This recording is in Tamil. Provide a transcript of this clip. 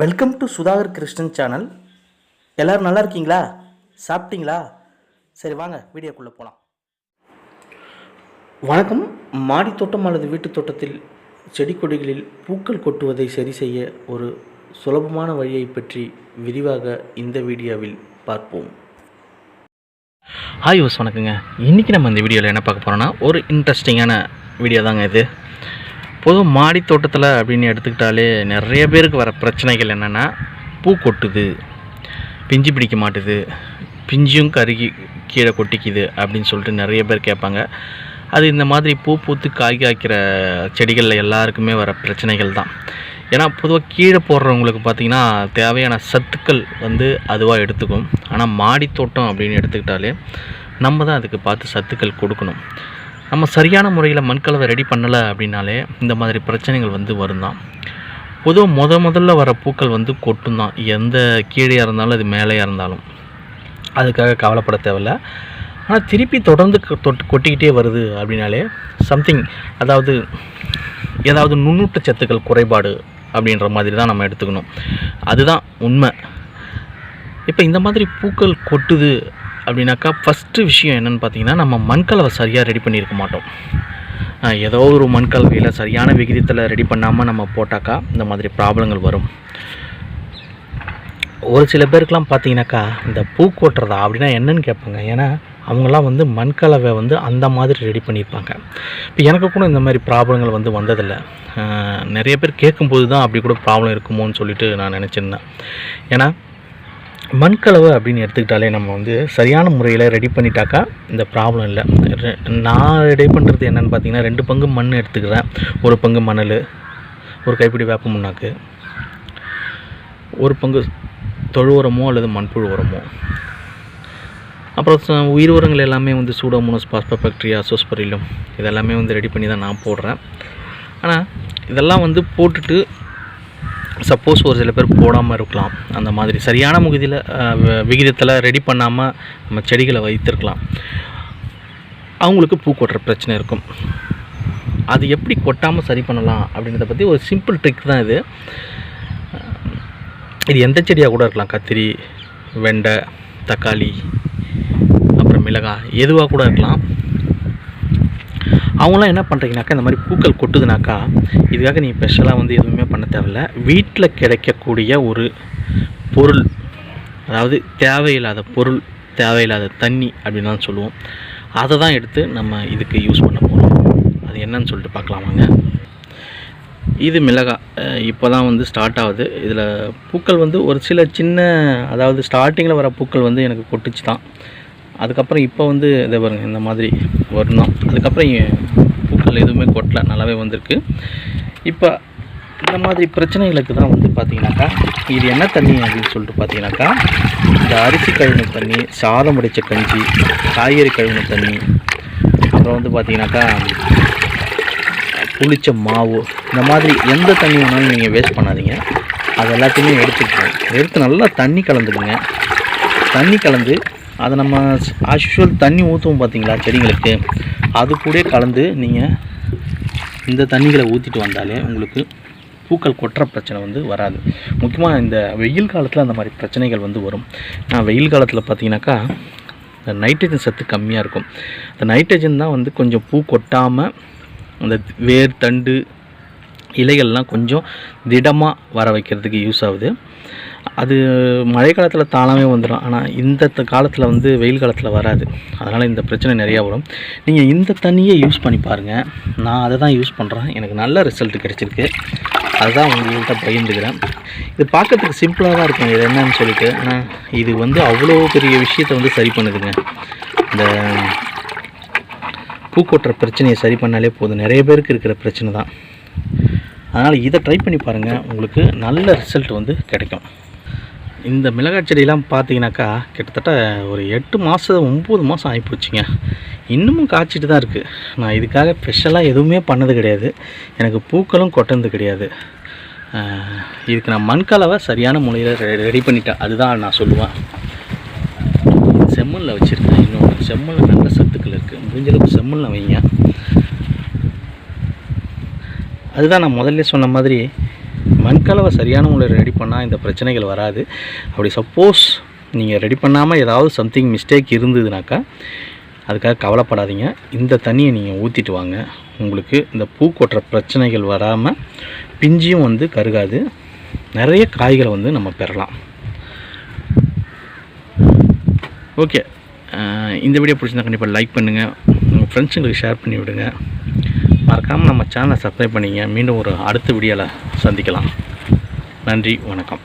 Welcome to Sudhakar Krishnan channel எல்லோரும் நல்லா இருக்கீங்களா? சாப்பிட்டீங்களா? சரி வாங்க வீடியோக்குள்ளே போகலாம் வணக்கம். மாடி தோட்டம் அல்லது வீட்டுத் தோட்டத்தில் செடி கொடிகளில் பூக்கள் கொட்டுவதை சரி செய்ய ஒரு சுலபமான வழியை பற்றி விரிவாக இந்த வீடியோவில் பார்ப்போம். ஹாய் யோஸ் வணக்கங்க. இன்றைக்கி நம்ம இந்த வீடியோவில் என்ன பார்க்க போகிறோன்னா ஒரு இன்ட்ரெஸ்டிங்கான வீடியோ தாங்க இது. பொதுவாக மாடி தோட்டத்தில் அப்படின்னு எடுத்துக்கிட்டாலே நிறைய பேருக்கு வர பிரச்சனைகள் என்னென்னா பூ கொட்டுது பிஞ்சு பிடிக்க மாட்டுது பிஞ்சும் கருகி கீழே கொட்டிக்குது அப்படின்னு சொல்லிட்டு நிறைய பேர் கேட்பாங்க. அது இந்த மாதிரி பூ பூத்து காய் காய்க்கிற செடிகளில் எல்லாருக்குமே வர பிரச்சனைகள் தான். ஏன்னா பொதுவாக கீழே போடுறவங்களுக்கு பார்த்திங்கன்னா தேவையான சத்துக்கள் வந்து அதுவாக எடுத்துக்கும். ஆனால் மாடி தோட்டம் அப்படின்னு எடுத்துக்கிட்டாலே நம்ம தான் அதுக்கு பார்த்து சத்துக்கள் கொடுக்கணும். நம்ம சரியான முறையில் மண்கலவை ரெடி பண்ணலை அப்படின்னாலே இந்த மாதிரி பிரச்சனைகள் வந்து வரும் தான் பொதுவாக முத முதல்ல வர பூக்கள் வந்து கொட்டும் தான் எந்த கீழே இருந்தாலும் அது மேலேயா இருந்தாலும். அதுக்காக கவலைப்பட தேவையில்ல. ஆனால் திருப்பி தொடர்ந்து தொட்டு கொட்டிக்கிட்டே வருது அப்படின்னாலே சம்திங் அதாவது ஏதாவது நுண்ணூட்ட சத்துக்கள் குறைபாடு அப்படின்ற மாதிரி தான் நம்ம எடுத்துக்கணும். அதுதான் உண்மை. இப்போ இந்த மாதிரி பூக்கள் கொட்டுது அப்படின்னாக்கா ஃபஸ்ட்டு விஷயம் என்னென்னு பார்த்தீங்கன்னா நம்ம மண்கலவை சரியாக ரெடி பண்ணியிருக்க மாட்டோம். ஏதோ ஒரு மண்கலவையில் சரியான விகிதத்தில் ரெடி பண்ணாமல் நம்ம போட்டாக்கா இந்த மாதிரி ப்ராப்ளங்கள் வரும். ஒரு சில பேருக்கெலாம் பார்த்தீங்கன்னாக்கா இந்த பூ கொட்டுறதா அப்படின்னா என்னன்னு கேட்பாங்க. ஏன்னா அவங்களாம் வந்து மண்கலவை வந்து அந்த மாதிரி ரெடி பண்ணியிருப்பாங்க இப்போ எனக்கு கூட இந்த மாதிரி ப்ராப்ளங்கள் வந்து வந்ததில்லை. நிறைய பேர் கேட்கும்போது தான் அப்படி கூட ப்ராப்ளம் இருக்குமோன்னு சொல்லிட்டு நான் நினச்சிருந்தேன். ஏன்னா மண்கலவை அப்படின்னு எடுத்துக்கிட்டாலே நம்ம வந்து சரியான முறையில் ரெடி பண்ணிட்டாக்கா இந்த ப்ராப்ளம் இல்லை. ரெ- நான் ரெடி பண்ணுறது என்னென்னு பார்த்தீங்கன்னா ரெண்டு பங்கு மண் எடுத்துக்கிறேன். ஒரு பங்கு மணல் ஒரு கைப்பிடி வேப்ப முன்னாக்கு ஒரு பங்கு தொழு உரமோ அல்லது மண்புழு உரமோ. அப்புறம் உயிர் உரங்கள் எல்லாமே வந்து சூடோமோனஸ் பாஸ்போபாக்டீரியா சோஸ்பரிலும் இதெல்லாமே வந்து ரெடி பண்ணி தான் நான் போடுறேன். ஆனால் இதெல்லாம் வந்து போட்டுட்டு சப்போஸ் ஒரு சில பேர் போடாமல் இருக்கலாம். அந்த மாதிரி சரியான முகதியில் விகிதத்தில் ரெடி பண்ணாமல் நம்ம செடிகளை வைத்திருக்கலாம். அவங்களுக்கு பூ கொட்டுற பிரச்சனை இருக்கும். அது எப்படி கொட்டாமல் சரி பண்ணலாம் அப்படின்றத பற்றி ஒரு சிம்பிள் ட்ரிக் தான் இது. இது எந்த செடியாக கூட இருக்கலாம். கத்திரி வெண்டை தக்காளி அப்புறம் மிளகாய் எதுவாக கூட இருக்கலாம். அவங்களாம் என்ன பண்ணுறீங்கனாக்கா இந்த மாதிரி பூக்கள் கொட்டுதுனாக்கா இதுக்காக நீங்கள் ஸ்பெஷலாக வந்து எதுவுமே பண்ண தேவையில்ல. வீட்டில் கிடைக்கக்கூடிய ஒரு பொருள் அதாவது தேவையில்லாத பொருள் தேவையில்லாத தண்ணி அப்படின்னு சொல்லுவோம். அதை தான் எடுத்து நம்ம இதுக்கு யூஸ் பண்ண போகிறோம் அது என்னன்னு சொல்லிட்டு பார்க்கலாமாங்க இது மிளகாய் இப்போ தான் வந்து ஸ்டார்ட் ஆகுது. இதில் பூக்கள் வந்து ஒரு சில சின்ன அதாவது ஸ்டார்டிங்கில் வர பூக்கள் வந்து எனக்கு கொட்டுச்சு தான் அதுக்கப்புறம் இப்போ வந்து இதை பாருங்கள் இந்த மாதிரி வரணும் அதுக்கப்புறம் பூக்கள் எதுவுமே கொட்டல நல்லாவே வந்திருக்கு. இப்போ இந்த மாதிரி பிரச்சனைகளுக்கு தான் வந்து பார்த்தீங்கன்னாக்கா இது என்ன தண்ணி அப்படின்னு சொல்லிட்டு பார்த்தீங்கன்னாக்கா இந்த அரிசி கழுவின தண்ணி சாதம் உடைச்ச கஞ்சி காய்கறி கழுவின தண்ணி அப்புறம் வந்து பார்த்தீங்கன்னாக்கா புளிச்ச மாவு இந்த மாதிரி எந்த தண்ணி வேணாலும் நீங்கள் வேஸ்ட் பண்ணாதீங்க. அது எல்லாத்தையுமே எடுத்துக்கணும் எடுத்து நல்லா தண்ணி கலந்துடுங்க. தண்ணி கலந்து அதை நம்ம ஆஸ்யூஷுவல் தண்ணி ஊற்றுவோம் பார்த்தீங்களா செடிங்களுக்கு அது கூட கலந்து நீங்கள் இந்த தண்ணிகளை ஊற்றிட்டு வந்தாலே உங்களுக்கு பூக்கள் கொட்டுற பிரச்சனை வந்து வராது. முக்கியமாக இந்த வெயில் காலத்தில் அந்த மாதிரி பிரச்சனைகள் வந்து வரும். நான் வெயில் காலத்தில் பார்த்தீங்கன்னாக்கா இந்த நைட்ரஜன் சத்து கம்மியாக இருக்கும். அந்த நைட்ரஜன் தான் வந்து கொஞ்சம் பூ கொட்டாமல் அந்த வேர் தண்டு இலைகள்லாம் கொஞ்சம் திடமாக வர வைக்கிறதுக்கு யூஸ் ஆகுது. அது மழை காலத்தில் தானாகவே வந்துடும் ஆனால் இந்த காலத்தில் வந்து வெயில் காலத்தில் வராது. அதனால் இந்த பிரச்சனை நிறையா வரும். நீங்கள் இந்த தண்ணியை யூஸ் பண்ணி பாருங்கள் நான் அதை தான் யூஸ் பண்ணுறேன் எனக்கு நல்ல ரிசல்ட் கிடச்சிருக்கு. அதுதான் உங்கள்கிட்ட பகிர்ந்துக்கிறேன். இது பார்க்கறதுக்கு சிம்பிளாக தான் இருக்கும். இது என்னன்னு சொல்லிட்டு. ஆனால் இது வந்து அவ்வளோ பெரிய விஷயத்தை வந்து சரி பண்ணுதுங்க. இந்த பூக்கொட்டுற பிரச்சனையை சரி பண்ணாலே போதும். நிறைய பேருக்கு இருக்கிற பிரச்சனை தான். அதனால் இதை ட்ரை பண்ணி பாருங்கள் உங்களுக்கு நல்ல ரிசல்ட் வந்து கிடைக்கும். இந்த மிளகாய் செடியெல்லாம் பார்த்தீங்கன்னாக்கா கிட்டத்தட்ட ஒரு எட்டு மாதம் ஒம்பது மாதம் ஆகிப்போச்சுங்க இன்னமும் காய்ச்சிட்டு தான் இருக்குது நான் இதுக்காக ஸ்பெஷலாக எதுவுமே பண்ணது கிடையாது. எனக்கு பூக்களும் கொட்டது கிடையாது. இதுக்கு நான் மண்கலவை சரியான முறையில் ரெடி பண்ணிட்டேன். அதுதான் நான் சொல்லுவேன். செம்மண்ணில் வச்சுருக்கேன். இன்னொன்று செம்மண்ணில் நல்ல சத்துக்கள் இருக்குது முடிஞ்சளவுக்கு செம்மண்ணில் வைங்க. அதுதான் நான் முதல்ல சொன்ன மாதிரி மண்கலவை சரியான முறையில் ரெடி பண்ணால் இந்த பிரச்சனைகள் வராது. அப்படி சப்போஸ் நீங்கள் ரெடி பண்ணாமல் ஏதாவது சம்திங் மிஸ்டேக் இருந்ததுனாக்கா அதுக்காக கவலைப்படாதீங்க. இந்த தண்ணியை நீங்கள் ஊற்றிட்டு வாங்க. உங்களுக்கு இந்த பூ கொட்டுற பிரச்சனைகள் வராமல் பிஞ்சியும் வந்து கருகாது. நிறைய காய்களை வந்து நம்ம பெறலாம். ஓகே இந்த வீடியோ பிடிச்சிருந்தா கண்டிப்பாக லைக் பண்ணுங்கள் உங்கள் ஃப்ரெண்ட்ஸுங்களுக்கு ஷேர் பண்ணி விடுங்க. மறக்காமல் நம்ம சேனலை சப்ஸ்கிரைப் பண்ணிங்க. மீண்டும் ஒரு அடுத்த வீடியோவில் சந்திக்கலாம். நன்றி வணக்கம்.